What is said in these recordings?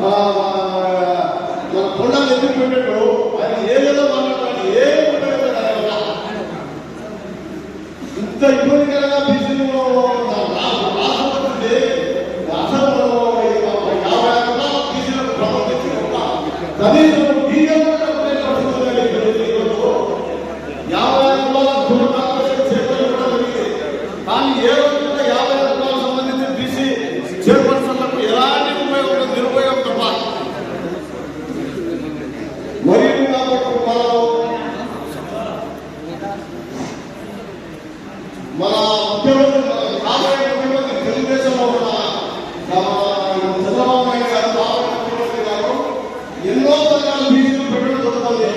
ఒక, ఆ, మన కొండలు ఎదురు పెట్టాడు ఆయన ఏదేదో మాట్లాడాడు ఏం ఉపయోగం లేదు ఆయన వల్ల. ఇంత ఇబ్బందికరంగా బీసీలు రాష్ట్రపతి అసలు యాభై ఆరు బీసీలకు ప్రవర్తించిన కనీసం డీఎం యాభై ఆరు రూపాయల ధృవ కార్పొరేషన్ చైర్మన్ కూడా జరిగింది. కానీ ఏ రోజు కూడా యాభై ఆరు రూపాయలకు సంబంధించి బీసీ చైర్పర్సన్లకు ఎలాంటి ఉపయోగం నిరుపయోగం తప్ప మరియు కాబట్టి మనం మన ముఖ్యమంత్రి మన కాబోయే ముఖ్యమంత్రి తెలుగుదేశంలో ఉన్న మన చంద్రబాబు నాయుడు గారు కాబోయే ముఖ్యమంత్రి గారు ఎన్నో పథకాలు బీసీలు పెట్టడం జరుగుతుంది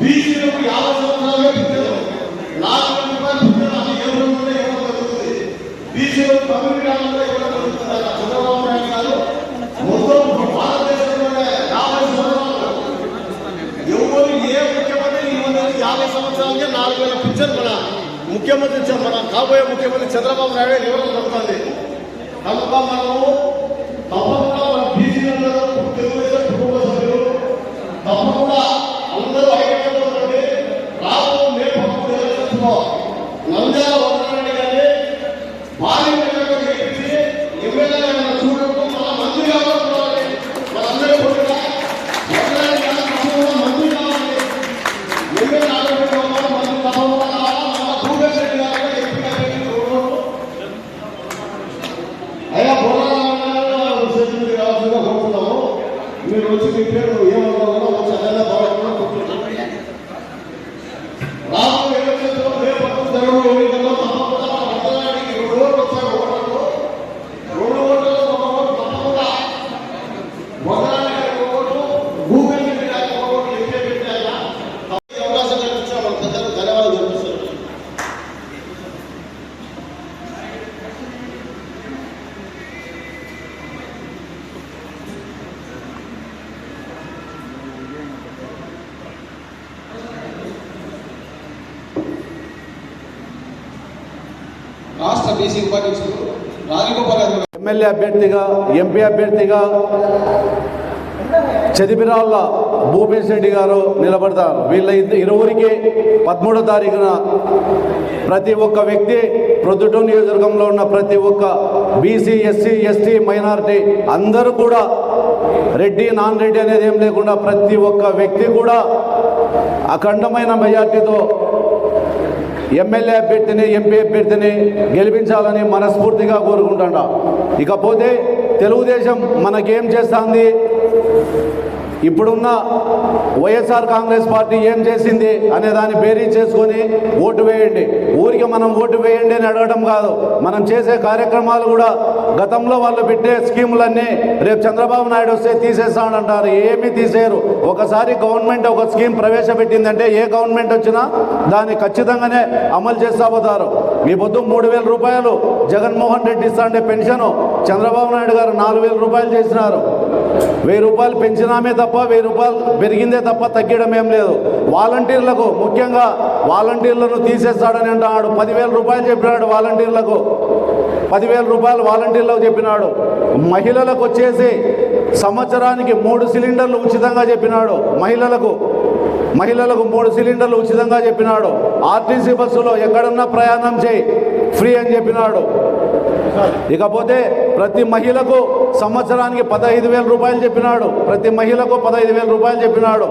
బీసీలకు యాభై సంవత్సరాలుగా పింఛను నాలుగు రూపాయలు అది ఏ రోజుల్లో ఇవ్వడం జరుగుతుంది బీసీలకు కమ్యూనిటీ హాల్లో ఇవ్వడం జరుగుతుంది చంద్రబాబు నాయుడు గారు మొత్తం భారతదేశంలోనే యాభై సంవత్సరాలు ఎవరు ఏ ముఖ్యమంత్రి ఈ యాభై సంవత్సరాలకే నాలుగు వేల పింఛన్ మన ముఖ్యమంత్రి మన కాబోయే ముఖ్యమంత్రి చంద్రబాబు నాయుడు ఇవ్వడం జరుగుతుంది కనుక మనము బీసీ ఉపాధ్యక్షుడు రాజగోపాల్ ఎమ్మెల్యే అభ్యర్థిగా ఎంపీ అభ్యర్థిగా చదిపిరాళ్ళ భూపేష్ రెడ్డి గారు నిలబడతారు. వీళ్ళ ఇరువురికి పదమూడో తారీఖున ప్రతి ఒక్క వ్యక్తి ప్రొద్దుటూ నియోజకవర్గంలో ఉన్న ప్రతి ఒక్క బీసీ ఎస్సీ ఎస్టీ మైనారిటీ అందరూ కూడా రెడ్డి నాన్ రెడ్డి అనేది ఏం లేకుండా ప్రతి ఒక్క వ్యక్తి కూడా అఖండమైన మెజార్టీతో ఎమ్మెల్యే అభ్యర్థిని ఎంపీ అభ్యర్థిని గెలిపించాలని మనస్ఫూర్తిగా కోరుకుంటాడా. ఇకపోతే తెలుగుదేశం మనకేం చేస్తుంది? ఇప్పుడున్న వైఎస్ఆర్ కాంగ్రెస్ పార్టీ ఏం చేసింది అనే దాన్ని బేరీ చేసుకొని ఓటు వేయండి. ఊరికి మనం ఓటు వేయండి అని అడగడం కాదు. మనం చేసే కార్యక్రమాలు కూడా గతంలో వాళ్ళు పెట్టే స్కీములన్నీ రేపు చంద్రబాబు నాయుడు వస్తే తీసేస్తానంటారు ఏమీ తీసేయరు. ఒకసారి గవర్నమెంట్ ఒక స్కీమ్ ప్రవేశపెట్టిందంటే ఏ గవర్నమెంట్ వచ్చినా దాన్ని ఖచ్చితంగానే అమలు చేస్తా పోతారు. ఈ పొద్దు మూడు వేల రూపాయలు జగన్మోహన్ రెడ్డి ఇస్తాండే పెన్షన్ చంద్రబాబు నాయుడు గారు నాలుగు వేల రూపాయలు చేసినారు. వెయ్యి రూపాయలు పెంచినామే తప్ప వెయ్యి రూపాయలు పెరిగిందే తప్ప తగ్గడం ఏం లేదు. వాలంటీర్లకు ముఖ్యంగా వాలంటీర్లను తీసేస్తాడని అంటున్నాడు. పదివేల రూపాయలు చెప్పినాడు వాలంటీర్లకు. పదివేల రూపాయలు వాలంటీర్లకు చెప్పినాడు. మహిళలకు వచ్చేసి సంవత్సరానికి మూడు సిలిండర్లు ఉచితంగా చెప్పినాడు మహిళలకు. మహిళలకు మూడు సిలిండర్లు ఉచితంగా చెప్పినాడు. ఆర్టీసీ బస్సులో ఎక్కడన్నా ప్రయాణం చేయి ఫ్రీ అని చెప్పినాడు. ఇకపోతే ప్రతి మహిళకు సంవత్సరానికి పదహైదు వేల రూపాయలు చెప్పినాడు. ప్రతి మహిళకు పదహైదు వేల రూపాయలు చెప్పినాడు.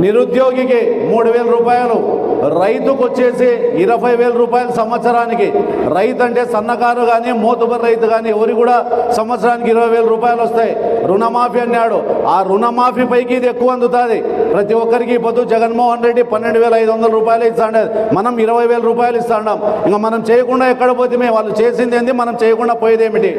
నిరుద్యోగికి మూడు వేల రూపాయలు. రైతుకు వచ్చేసి ఇరవై వేల రూపాయలు సంవత్సరానికి రైతు అంటే సన్నకారు కానీ మోతుబర్ రైతు కానీ ఎవరికి కూడా సంవత్సరానికి ఇరవై వేల రూపాయలు వస్తాయి. రుణమాఫీ అన్నాడు. ఆ రుణమాఫీ పైకి ఇది ఎక్కువ అందుతుంది. ప్రతి ఒక్కరికి పొద్దు జగన్మోహన్ రెడ్డి పన్నెండు వేల ఐదు వందల రూపాయలు ఇస్తాండే. మనం ఇరవై వేల రూపాయలు ఇస్తాండాం. ఇంకా మనం చేయకుండా ఎక్కడ పోతే వాళ్ళు చేసింది ఏంది? మనం చేయకుండా పోయేదేమిటి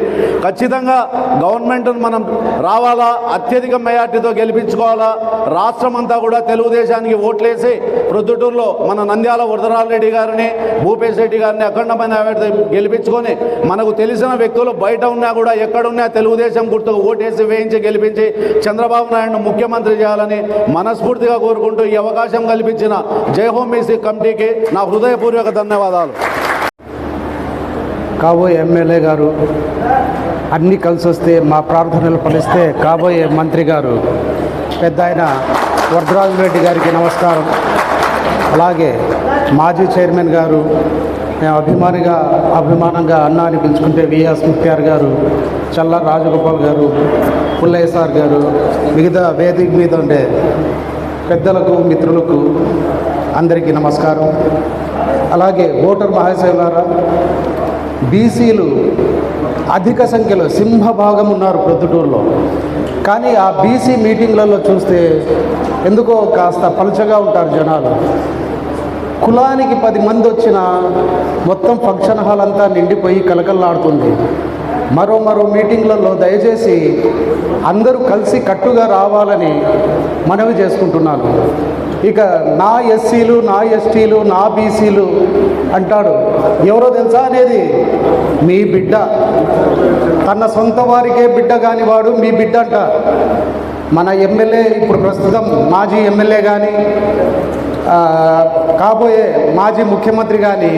ఖచ్చితంగా గవర్నమెంట్ మనం రావాలా? అత్యధిక మెజార్టీతో గెలిపించుకోవాలా? రాష్ట్రం అంతా కూడా తెలుగుదేశానికి ఓట్లేసి ప్రొద్దుటూరులో మన నంద్యాల వరదరాల రెడ్డి గారిని భూపేష్ రెడ్డి గారిని అఖండమైన గెలిపించుకొని మనకు తెలిసిన వ్యక్తులు బయట ఉన్నా కూడా ఎక్కడున్నా తెలుగుదేశం గుర్తుకు ఓటేసి వేయించి గెలిపించి చంద్రబాబు నాయుడును ముఖ్యమంత్రి చేయాలని మనస్ఫూర్తిగా కోరుకుంటూ ఈ అవకాశం కల్పించిన జై హోమ్ కమిటీకి నా హృదయపూర్వక ధన్యవాదాలు. కాబోయే ఎమ్మెల్యే గారు అన్నీ కలిసి వస్తే మా ప్రార్థనలు ఫలిస్తే కాబోయే మంత్రి గారు పెద్ద ఆయన వరదరాజు రెడ్డి గారికి నమస్కారం. అలాగే మాజీ చైర్మన్ గారు మేము అభిమానిగా అభిమానంగా అన్న అని పిలుచుకుంటే విఆర్ ముఖ్యార్ గారు చల్ల రాజగోపాల్ గారు పుల్లయ్య సార్ గారు మిగతా వేదిక మీద ఉండే పెద్దలకు మిత్రులకు అందరికీ నమస్కారం. అలాగే ఓటర్ మహాశైలారా బీసీలు అధిక సంఖ్యలో సింహభాగం ఉన్నారు ప్రొద్దుటూరులో. కానీ ఆ బీసీ మీటింగ్లలో చూస్తే ఎందుకో కాస్త పలుచగా ఉంటారు జనాలు. కులానికి పది మంది వచ్చిన మొత్తం ఫంక్షన్ హాల్ అంతా నిండిపోయి కలకల్లాడుతుంది. మరో మరో మీటింగ్లలో దయచేసి అందరూ కలిసి కట్టుగా రావాలని మనవి చేసుకుంటున్నాను. ఇక నా ఎస్సీలు నా ఎస్టీలు నా బీసీలు అంటాడు ఎవరో తెలుసా అనేది? మీ బిడ్డ. తన సొంత వారికే బిడ్డ కాని వాడు మీ బిడ్డ అంట. మన ఎమ్మెల్యే ఇప్పుడు ప్రస్తుతం మాజీ ఎమ్మెల్యే కానీ కాబోయే మాజీ ముఖ్యమంత్రి కానీ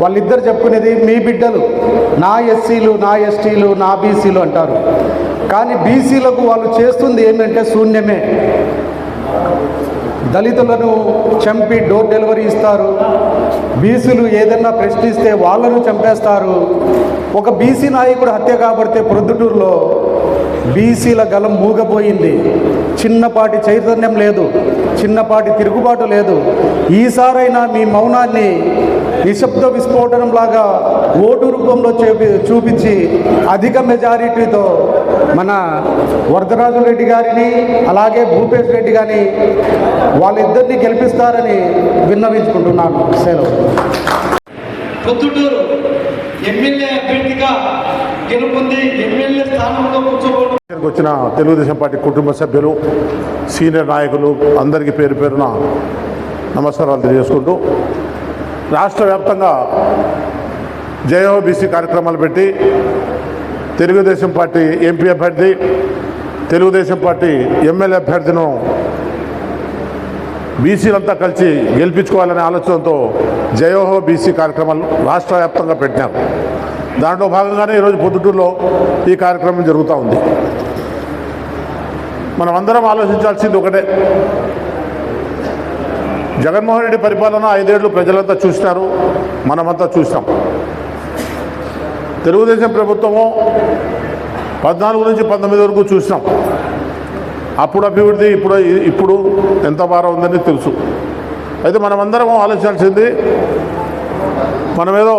వాళ్ళిద్దరు చెప్పుకునేది మీ బిడ్డలు. నా ఎస్సీలు నా ఎస్టీలు నా బీసీలు అంటారు. కానీ బీసీలకు వాళ్ళు చేస్తుంది ఏంటంటే శూన్యమే. దళితులను చంపి డోర్ డెలివరీ ఇస్తారు. బీసీలు ఏదన్నా ప్రశ్నిస్తే వాళ్ళను చంపేస్తారు. ఒక బీసీ నాయకుడు హత్య కాబడితే ప్రొద్దుటూరులో బీసీల గలం మూగపోయింది చిన్నపాటి చైతన్యం లేదు. చిన్నపాటి తిరుగుబాటు లేదు. ఈసారైనా మీ మౌనాన్ని నిశ్శబ్ద విస్ఫోటనం లాగా ఓటు రూపంలో చూపి చూపించి అధిక మెజారిటీతో మన వరదరాజు రెడ్డి గారిని అలాగే భూపేష్ రెడ్డి గారిని వాళ్ళిద్దరిని గెలిపిస్తారని విన్నవించుకుంటున్నాను. సెలవు. పొద్దుటూరు ఎమ్మెల్యే అభ్యర్థిగా గెలుపుంది ఎమ్మెల్యే స్థానంలో కూర్చోబోవడం ఇక్కడికి వచ్చిన తెలుగుదేశం పార్టీ కుటుంబ సభ్యులు సీనియర్ నాయకులు అందరికీ పేరు పేరున నమస్కారాలు తెలియజేసుకుంటూ రాష్ట్ర వ్యాప్తంగా జయోబీసీ కార్యక్రమాలు పెట్టి తెలుగుదేశం పార్టీ ఎంపీ అభ్యర్థి తెలుగుదేశం పార్టీ ఎమ్మెల్యే అభ్యర్థిను బీసీలంతా కలిసి గెలిపించుకోవాలనే ఆలోచనతో జయోహో బీసీ కార్యక్రమాలు రాష్ట్ర వ్యాప్తంగా పెట్టినారు. దాంట్లో భాగంగానే ఈరోజు పొద్దుటూరులో ఈ కార్యక్రమం జరుగుతూ ఉంది. మనం అందరం ఆలోచించాల్సింది ఒకటే. జగన్మోహన్ రెడ్డి పరిపాలన ఐదేళ్ళు ప్రజలంతా చూసినారు మనమంతా చూసినాం. తెలుగుదేశం ప్రభుత్వము పద్నాలుగు నుంచి పంతొమ్మిది వరకు చూసినాం. అప్పుడు అభివృద్ధి ఇప్పుడు ఇప్పుడు ఎంత భారం ఉందని తెలుసు. అయితే మనమందరం ఆలోచించాల్సింది మనమేదో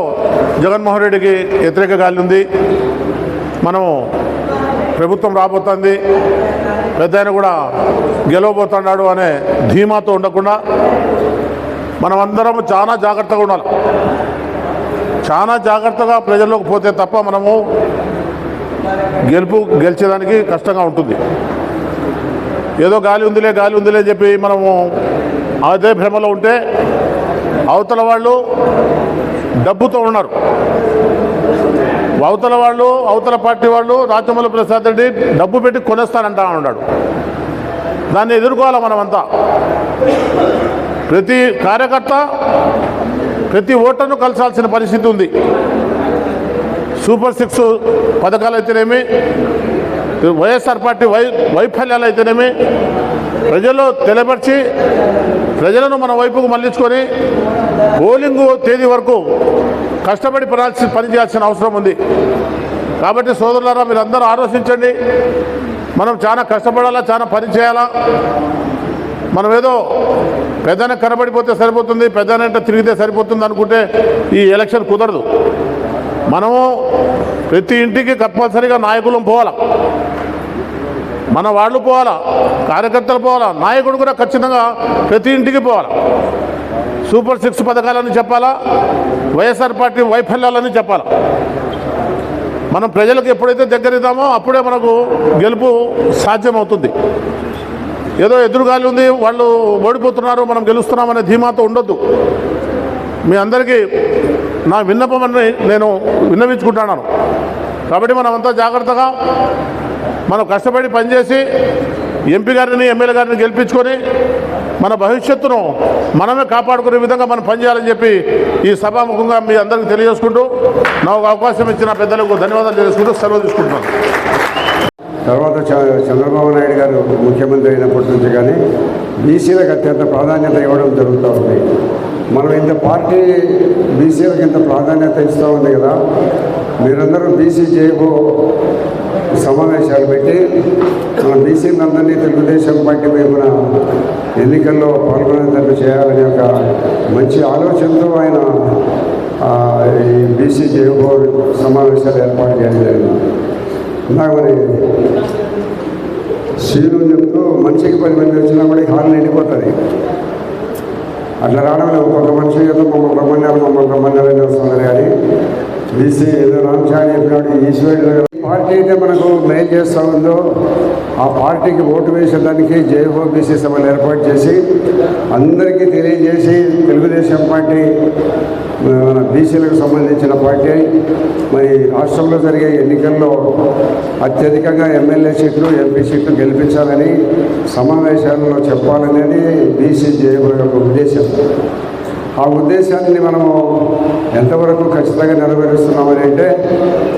జగన్మోహన్ రెడ్డికి వ్యతిరేక గాలి ఉంది. మనము ప్రభుత్వం రాబోతుంది. పెద్ద ఆయన కూడా గెలవబోతున్నాడు అనే ధీమాతో ఉండకుండా మనమందరం చాలా జాగ్రత్తగా ఉండాలి. చాలా జాగ్రత్తగా ప్రజల్లోకి పోతే తప్ప మనము గెలుపు గెలిచేదానికి కష్టంగా ఉంటుంది. ఏదో గాలి ఉందిలే గాలి ఉందిలే చెప్పి మనము అదే భ్రమలో ఉంటే అవతల వాళ్ళు డబ్బుతో ఉన్నారు. అవతల వాళ్ళు అవతల పార్టీ వాళ్ళు రాచమల్లి ప్రసాద్ రెడ్డి డబ్బు పెట్టి కొనేస్తానంటా ఉన్నాడు. దాన్ని ఎదుర్కోవాలి మనమంతా? ప్రతి కార్యకర్త ప్రతి ఓటర్ను కలిసాల్సిన పరిస్థితి ఉంది. సూపర్ సిక్స్ పథకాలు అయితేనేమి వైఎస్ఆర్ పార్టీ వై వైఫల్యాలు అయితేనేమి ప్రజల్లో తెలపరిచి ప్రజలను మన వైపుకు మళ్ళించుకొని పోలింగు తేదీ వరకు కష్టపడి పడాల్సి పని చేయాల్సిన అవసరం ఉంది. కాబట్టి సోదరులారా మీరందరూ ఆలోచించండి. మనం చాలా కష్టపడాలా చాలా పని చేయాలా? మనం ఏదో పెద్దన కనబడిపోతే సరిపోతుంది పెద్దనంటే తిరిగితే సరిపోతుంది అనుకుంటే ఈ ఎలక్షన్ కుదరదు. మనము ప్రతి ఇంటికి తప్పనిసరిగా నాయకులం పోవాలి. మన వాళ్ళు పోవాలా కార్యకర్తలు పోవాలా నాయకుడు కూడా ఖచ్చితంగా ప్రతి ఇంటికి పోవాలా. సూపర్ సిక్స్ పథకాలని చెప్పాలా వైఎస్ఆర్ పార్టీ వైఫల్యాలని చెప్పాలా. మనం ప్రజలకు ఎప్పుడైతే దగ్గరిద్దామో అప్పుడే మనకు గెలుపు సాధ్యమవుతుంది. ఏదో ఎదురుగాలి ఉంది వాళ్ళు ఓడిపోతున్నారు మనం గెలుస్తున్నామనే ధీమాతో ఉండొద్దు. మీ అందరికీ నా విన్నపమని నేను విన్నవించుకుంటున్నాను. కాబట్టి మనమంతా జాగ్రత్తగా మనం కష్టపడి పనిచేసి ఎంపీ గారిని ఎమ్మెల్యే గారిని గెలిపించుకొని మన భవిష్యత్తును మనమే కాపాడుకునే విధంగా మనం పనిచేయాలని చెప్పి ఈ సభాముఖంగా మీ అందరికీ తెలియజేసుకుంటూ నాకు అవకాశం ఇచ్చిన పెద్దలకు ధన్యవాదాలు తెలుసుకుంటూ సెలవు తీసుకుంటున్నాను. తర్వాత చ- చంద్రబాబు నాయుడు గారు ముఖ్యమంత్రి అయినప్పటి నుంచి కానీ బీసీలకు అత్యంత ప్రాధాన్యత ఇవ్వడం జరుగుతూ ఉంది. మనం ఇంత పార్టీ బీసీలకు ఇంత ప్రాధాన్యత ఇస్తూ ఉంది కదా మీరందరూ బీసీ జేబు సమావేశాలు పెట్టి మన బీసీలందరినీ తెలుగుదేశం పార్టీ వైపున ఎన్నికల్లో పాల్గొనేటట్టు చేయాలనే ఒక మంచి ఆలోచనతో ఆయన ఈ బీసీ జయబోర్ సమావేశాలు ఏర్పాటు చేయడం జరిగింది. ఇందాక మరి శ్రీను చెప్తూ మనిషికి పది మంది వచ్చినా కూడా హాల్ నిండిపోతుంది. అట్లా రావడం లేదు. ఒక్కొక్క మనిషి ఏదో మమ్మల్ని రమ్మన్నారు మమ్మల్ని రమ్మన్నారు వస్తున్నారు కానీ బీసీ ఏదో రామచారి చెప్పినాడు ఈశ్వరుడు పార్టీ అయితే మనకు మేం చేస్తూ ఉందో ఆ పార్టీకి ఓటు వేసేదానికి జేహో బీసీ సభలు ఏర్పాటు చేసి అందరికీ తెలియజేసి తెలుగుదేశం పార్టీ మన బీసీలకు సంబంధించిన పార్టీ మరి రాష్ట్రంలో జరిగే ఎన్నికల్లో అత్యధికంగా ఎమ్మెల్యే సీట్లు ఎంపీ సీట్లు గెలిపించాలని సమావేశాలలో చెప్పాలనేది బీసీ జేబు యొక్క ఉద్దేశం. ఆ ఉద్దేశాన్ని మనము ఎంతవరకు ఖచ్చితంగా నెరవేరుస్తున్నామని అంటే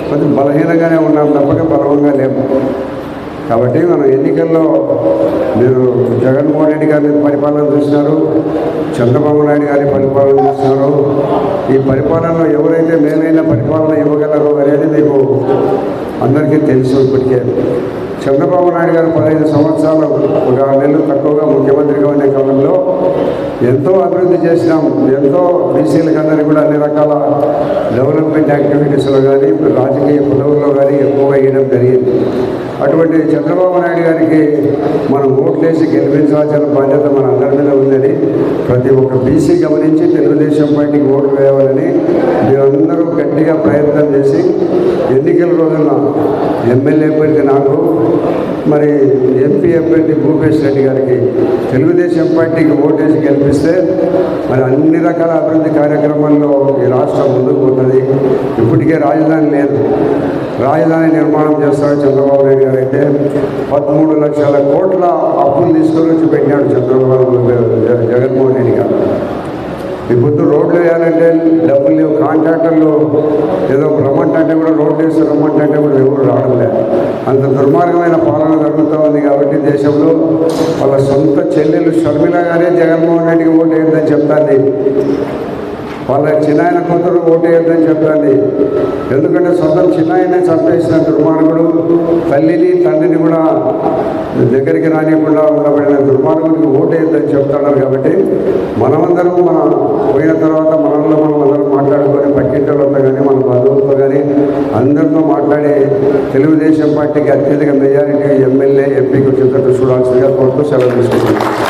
కొంచెం బలహీనంగానే ఉన్నాం తప్పక బలవంగా లేము కాబట్టి మనం ఎన్నికల్లో మీరు జగన్మోహన్ రెడ్డి గారి పరిపాలన చూసినారు చంద్రబాబు నాయుడు గారి పరిపాలన చూసినారు ఈ పరిపాలనలో ఎవరైతే మేలైన పరిపాలన ఇవ్వగలరు అనేది మీకు అందరికీ తెలుసు ఇప్పటికే. చంద్రబాబు నాయుడు గారు పదహైదు సంవత్సరాలు ఒక ఆరు నెలలు తక్కువగా ముఖ్యమంత్రిగా ఉండే కాలంలో ఎంతో అభివృద్ధి చేసినాం. ఎంతో బీసీలకు అందరికీ కూడా అన్ని రకాల డెవలప్మెంట్ యాక్టివిటీస్లో కానీ రాజకీయ పదవుల్లో కానీ ఎక్కువగా వేయడం జరిగింది. అటువంటి చంద్రబాబు నాయుడు గారికి మనం ఓట్లేసి గెలిపించాల్సిన బాధ్యత మన అందరి మీద ఉందని ప్రతి ఒక్క బీసీ గమనించి తెలుగుదేశం పార్టీకి ఓటు వేయాలని మీరందరూ గట్టిగా ప్రయత్నం చేసి ఎన్నికల రోజున ఎమ్మెల్యే పడితే నాకు మరి ఎంపీ అభ్యర్థి భూపేష్ రెడ్డి గారికి తెలుగుదేశం పార్టీకి ఓటేసి గెలిపిస్తే మరి అన్ని రకాల అభివృద్ధి కార్యక్రమాల్లో ఈ రాష్ట్రం ముందుకు పోతుంది. ఇప్పటికే రాజధాని లేదు. రాజధాని నిర్మాణం చేస్తాడు చంద్రబాబు నాయుడు గారు అయితే పదమూడు లక్షల కోట్ల అప్పులు తీసుకొని వచ్చి పెట్టినాడు చంద్రబాబు జగన్మోహన్ రెడ్డి గారు. ఇప్పుడు రోడ్లు వేయాలంటే డబ్బులు లేవు. కాంట్రాక్టర్లు ఏదో రమ్మంటే కూడా రోడ్లు వేసి రమ్మంటే కూడా ఎవరు రావడం లేదు అంత దుర్మార్గమైన పాలన జరుగుతూ ఉంది కాబట్టి దేశంలో వాళ్ళ సొంత చెల్లెలు షర్మిల గారే జగన్మోహన్ రెడ్డికి ఓటు వేయద్దని చెప్తాను వాళ్ళ చిన్నాయన కూతురు ఓటు వేయద్దని ఎందుకంటే సొంతం చిన్నాయనే చంపేసిన దుర్మార్గుడు తల్లిని తండ్రిని కూడా దగ్గరికి రానియకుండా ఉండబడిన దుర్మార్గుడికి ఓటు వేయద్దని చెప్తున్నారు కాబట్టి మనమందరం మన పోయిన తర్వాత మనలో మనం అందరం మాట్లాడుకొని పక్కింటలతో కానీ మన బంధువులతో కానీ అందరితో మాట్లాడి తెలుగుదేశం పార్టీకి అత్యధిక మెజారిటీ ఎమ్మెల్యే ఎంపీకి వచ్చేటట్టు చూడాల్సిందిగా కోరుతూ సెలవు తీసుకుంటున్నాను